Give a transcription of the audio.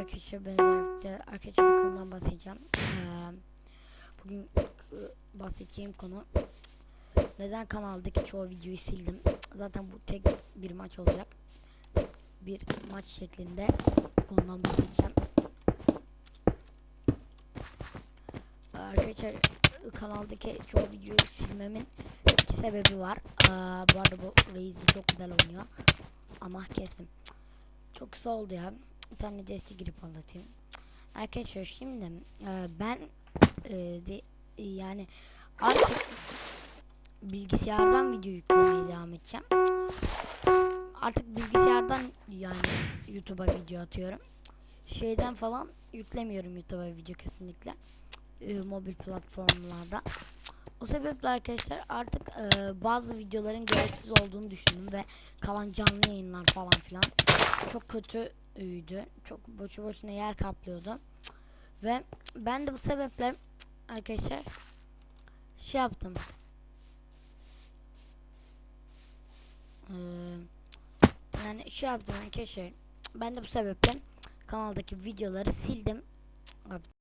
arkadaşlar ben arkadaşlar bir konudan bahsedeceğim. Ee, bugün e, bahsedeceğim konu neden kanaldaki çoğu videoyu sildim. Zaten bu tek bir maç olacak. Tek bir maç şeklinde konudan bahsedeceğim. Arkadaşlar kanaldaki çoğu videoyu silmemin iki sebebi var. Aa, bu arada bu Reis çok güzel oynuyor. Ama kestim. Çok kısa oldu ya. Bir tane deste girip anlatayım. Arkadaşlar şimdi e, ben e, de, e, yani artık bilgisayardan video yüklemeye devam edeceğim. Artık bilgisayardan yani YouTube'a video atıyorum. Şeyden falan yüklemiyorum YouTube'a video kesinlikle. E, mobil platformlarda. O sebeple arkadaşlar artık e, bazı videoların gereksiz olduğunu düşündüm ve kalan canlı yayınlar falan filan çok kötüydü. Çok boşu boşuna yer kaplıyordu. Ve ben de bu sebeple arkadaşlar şey yaptım. Ee, yani şey yaptım arkadaşlar. Ben de bu sebeple kanaldaki videoları sildim.